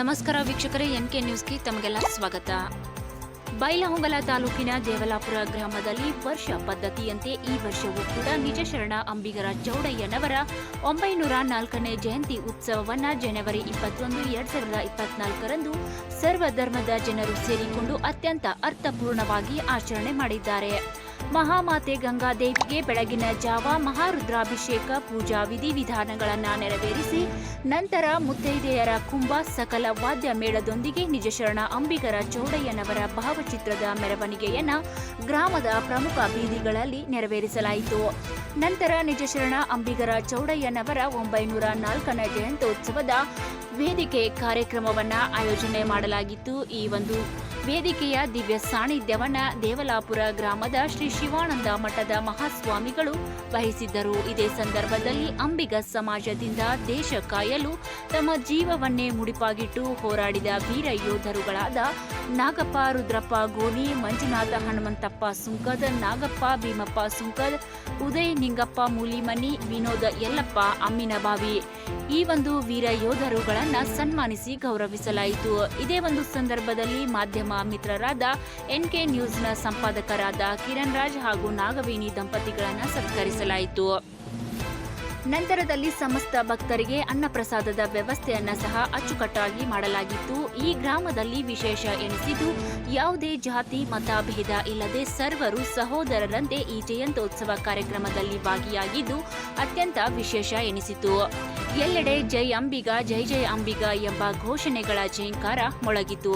ನಮಸ್ಕಾರ ವೀಕ್ಷಕರೇ N K ನ್ಯೂಸ್ಗೆ ತಮಗೆಲ್ಲ ಸ್ವಾಗತ. ಬೈಲಹೊಂಗಲ ತಾಲೂಕಿನ ದೇವಲಾಪುರ ಗ್ರಾಮದಲ್ಲಿ ವರ್ಷ ಪದ್ಧತಿಯಂತೆ ಈ ವರ್ಷವೂ ಕೂಡ ನಿಜಶರಣ ಅಂಬಿಗರ ಚೌಡಯ್ಯನವರ ಒಂಬೈನೂರ ನಾಲ್ಕನೇ ಜಯಂತಿ ಉತ್ಸವವನ್ನು ಜನವರಿ ಇಪ್ಪತ್ತೊಂದು, ಎರಡ್ ಸಾವಿರದ ಇಪ್ಪತ್ನಾಲ್ಕರಂದು ಸರ್ವಧರ್ಮದ ಜನರು ಸೇರಿಕೊಂಡು ಅತ್ಯಂತ ಅರ್ಥಪೂರ್ಣವಾಗಿ ಆಚರಣೆ ಮಾಡಿದ್ದಾರೆ. ಮಹಾಮಾತೆ ಗಂಗಾದೇವಿಗೆ ಬೆಳಗಿನ ಜಾವ ಮಹಾರುದ್ರಾಭಿಷೇಕ, ಪೂಜಾ ವಿಧಿವಿಧಾನಗಳನ್ನು ನೆರವೇರಿಸಿ ನಂತರ ಮುತ್ತೈದೆಯರ ಕುಂಭ ಸಕಲ ವಾದ್ಯ ಮೇಳದೊಂದಿಗೆ ನಿಜಶರಣ ಅಂಬಿಗರ ಚೌಡಯ್ಯನವರ ಭಾವಚಿತ್ರದ ಮೆರವಣಿಗೆಯನ್ನ ಗ್ರಾಮದ ಪ್ರಮುಖ ಬೀದಿಗಳಲ್ಲಿ ನೆರವೇರಿಸಲಾಯಿತು. ನಂತರ ನಿಜಶರಣ ಅಂಬಿಗರ ಚೌಡಯ್ಯನವರ ಒಂಬೈನೂರ ನಾಲ್ಕನೇ ಜಯಂತ್ಯೋತ್ಸವದ ವೇದಿಕೆ ಕಾರ್ಯಕ್ರಮವನ್ನು ಆಯೋಜನೆ ಮಾಡಲಾಗಿತ್ತು. ಈ ಒಂದು ವೇದಿಕೆಯ ದಿವ್ಯ ಸಾನ್ನಿಧ್ಯವನ್ನ ದೇವಲಾಪುರ ಗ್ರಾಮದ ಶ್ರೀ ಶಿವಾನಂದ ಮಠದ ಮಹಾಸ್ವಾಮಿಗಳು ವಹಿಸಿದ್ದರು. ಇದೇ ಸಂದರ್ಭದಲ್ಲಿ ಅಂಬಿಗ ಸಮಾಜದಿಂದ ದೇಶ ಕಾಯಲು ತಮ್ಮ ಜೀವವನ್ನೇ ಮುಡಿಪಾಗಿಟ್ಟು ಹೋರಾಡಿದ ವೀರ ಯೋಧರುಗಳಾದ ನಾಗಪ್ಪ, ರುದ್ರಪ್ಪ ಗೋನಿ ಮಂಜುನಾಥ, ಹನುಮಂತಪ್ಪ, ಸುಂಕದ್ ನಾಗಪ್ಪ, ಭೀಮಪ್ಪ, ಸುಂಕದ್ ಉದಯ್, ನಿಂಗಪ್ಪ, ಮೂಲಿಮನಿ, ವಿನೋದ ಯಲ್ಲಪ್ಪ ಅಮ್ಮಿನಬಾವಿ ಈ ಒಂದು ವೀರ ಯೋಧರುಗಳನ್ನ ಸನ್ಮಾನಿಸಿ ಗೌರವಿಸಲಾಯಿತು. ಇದೇ ಒಂದು ಸಂದರ್ಭದಲ್ಲಿ ಮಾಧ್ಯಮ ಮಿತ್ರರಾದ ಎನ್ಕೆ ನ್ಯೂಸ್ನ ಸಂಪಾದಕರಾದ ಕಿರಣ್ ರಾಜ್ ಹಾಗೂ ನಾಗವೇಣಿ ದಂಪತಿಗಳನ್ನು ಸತ್ಕರಿಸಲಾಯಿತು. ನಂತರದಲ್ಲಿ ಸಮಸ್ತ ಭಕ್ತರಿಗೆ ಅನ್ನಪ್ರಸಾದದ ವ್ಯವಸ್ಥೆಯನ್ನ ಸಹ ಅಚ್ಚುಕಟ್ಟಾಗಿ ಮಾಡಲಾಗಿತ್ತು. ಈ ಗ್ರಾಮದಲ್ಲಿ ವಿಶೇಷ ಎನಿಸಿದ್ದು, ಯಾವುದೇ ಜಾತಿ, ಮತ ಭೇದ ಇಲ್ಲದೆ ಸರ್ವರು ಸಹೋದರರಂತೆ ಈ ಜಯಂತೋತ್ಸವ ಕಾರ್ಯಕ್ರಮದಲ್ಲಿ ಭಾಗಿಯಾಗಿದ್ದು, ಅತ್ಯಂತ ವಿಶೇಷ ಎನಿಸಿತು ಎಲ್ಲೆಡೆ ಜೈ ಅಂಬಿಗ, ಜೈ ಜೈ ಅಂಬಿಗ ಎಂಬ ಘೋಷಣೆಗಳ ಜಯಂಕಾರ ಮೊಳಗಿತು